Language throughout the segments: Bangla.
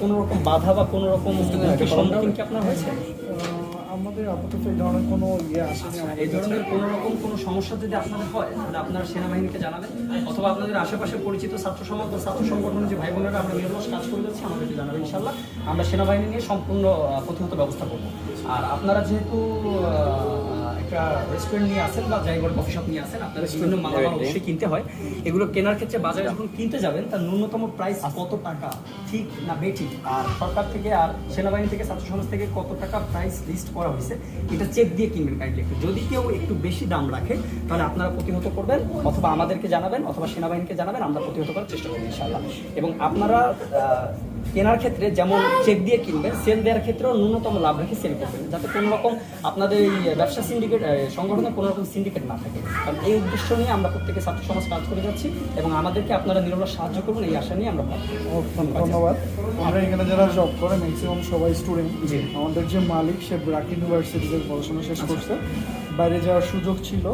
কোনো রকম বাধা বা কোনো রকম সম্মুখীন কি আপনার হয়েছে? আমাদের আপাতত এই ধরনের কোনো ইয়ে আসেনি আমাদের এই ধরনের কোনো রকম কোনো সমস্যা যদি আপনাদের হয় তাহলে আপনার সেনাবাহিনীকে জানাবেন অথবা আপনাদের আশেপাশে পরিচিত ছাত্র সমাজ বা ছাত্র সংগঠনের যে ভাই বোনেরা আমরা নির্বাস কাজ করে যাচ্ছি আমাদেরকে জানাবেন ইনশাল্লাহ আমরা সেনাবাহিনী নিয়ে সম্পূর্ণ প্রতিহত ব্যবস্থা করব। আর আপনারা যেহেতু একটা রেস্টুরেন্ট নিয়ে আসেন বা যাই বলে কফি শপ নিয়ে আসেন আপনারা বিভিন্ন মালামাল অবশ্যই কিনতে হয়। এগুলো কেনার ক্ষেত্রে বাজারে যখন কিনতে যাবেন তার ন্যূনতম প্রাইস কত টাকা? ঠিক না বেঠিক? আর সরকার থেকে আর সেনাবাহিনী থেকে ছাত্র সমাজ থেকে কত টাকা প্রাইস লিস্ট করা হয়েছে এটা চেক দিয়ে কিনবেন কাইন্ডলি একটু। যদি কেউ একটু বেশি দাম রাখে তাহলে আপনারা প্রতিহত করবেন অথবা আমাদেরকে জানাবেন অথবা সেনাবাহিনীকে জানাবেন আমরা প্রতিহত করার চেষ্টা করব ইনশাল্লাহ এবং আপনারা কেনার ক্ষেত্রে যেমন চেক দিয়ে কিনবেন সেল দেওয়ার ক্ষেত্রেও ন্যূনতম লাভ রেখে সেল করবেন যাতে কোনো রকম আপনাদের এই ব্যবসা সিন্ডিকেট সংগঠনে কোনো রকম সিন্ডিকেট না থাকে। কারণ এই উদ্দেশ্য নিয়ে আমরা প্রত্যেকে ছাত্র সমাজ কাজ করে যাচ্ছি এবং আমাদেরকে আপনারা নিরলস সাহায্য করবেন এই আশা নিয়ে আমরা ধন্যবাদ। আমরা এখানে যারা জব করে ম্যাক্সিমাম সবাই স্টুডেন্ট জি। আমাদের যে মালিক সে ব্রাক ইউনিভার্সিটিতে পড়াশোনা শেষ করছে। বাইরে যাওয়ার সুযোগ ছিল।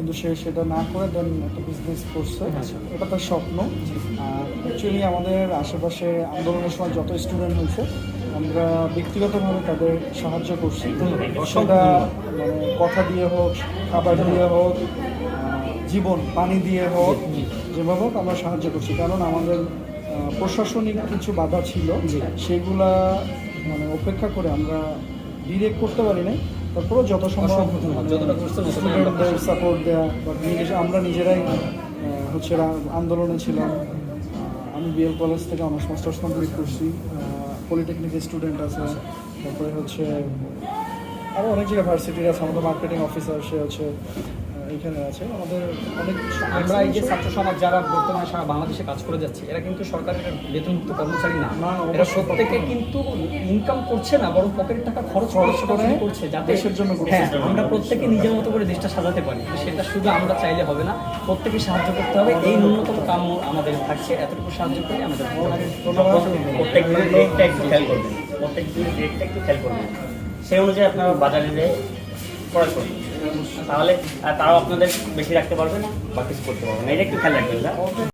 কিন্তু সে সেটা না করে দেন একটা বিজনেস করছে। আচ্ছা। এটা তার স্বপ্ন। আর অ্যাকচুয়ালি আমাদের আশেপাশে আন্দোলনের সময় যত স্টুডেন্ট হয়েছে আমরা ব্যক্তিগতভাবে তাদের সাহায্য করছি। সেটা মানে কথা দিয়ে হোক খাবার দিয়ে হোক জীবন পানি দিয়ে হোক যেভাবে হোক আমরা সাহায্য করছি। কারণ আমাদের প্রশাসনিক কিছু বাধা ছিল। সেগুলা মানে উপেক্ষা করে আমরা ডিরেক্ট করতে পারি নাই। তারপরেও যত সম্ভব স্টুডেন্টদের সাপোর্ট দেওয়া বা আমরা নিজেরাই হচ্ছে আন্দোলনে ছিলাম। আমি বিএল কলেজ থেকে অনার্স মাস্টার্স কমপ্লিট করছি। পলিটেকনিক স্টুডেন্ট আছে। তারপরে হচ্ছে আরও অনেক জায়গায় ভার্সিটির আছে। আমাদের মার্কেটিং অফিসার সে হচ্ছে আহ, এইখানে আছে। আমাদের অনেক আমরা এই যে ছাত্র সমাজ যারা বর্তমানে সারা বাংলাদেশে কাজ করে যাচ্ছে এরা কিন্তু সরকারের বেতনমুক্ত কর্মচারী না। না, এরা প্রত্যেকে কিন্তু ইনকাম করছে না বরং পকেটের টাকা খরচ খরচ করে করে করছে যাতে দেশের জন্য করছে। হ্যাঁ আমরা প্রত্যেকে নিজের মতো করে দেশটা সাজাতে পারি। সেটা শুধু আমরা চাইলে হবে না প্রত্যেকে সাহায্য করতে হবে। এই ন্যূনতম কাম আমাদের থাকছে এতটুকু সাহায্য করে আমাদের প্রত্যেক রেটটা একটু খেয়াল করবেন। প্রত্যেক দিনের রেটটা একটু খেয়াল করবেন। সেই অনুযায়ী আপনারা বাজারে যেয়ে ক্রয় করবেন। তাহলে তারাও আপনাদের বেশি রাখতে পারবে না? বা কিছু করতে পারবে না। এটা একটু খেয়াল রাখবেন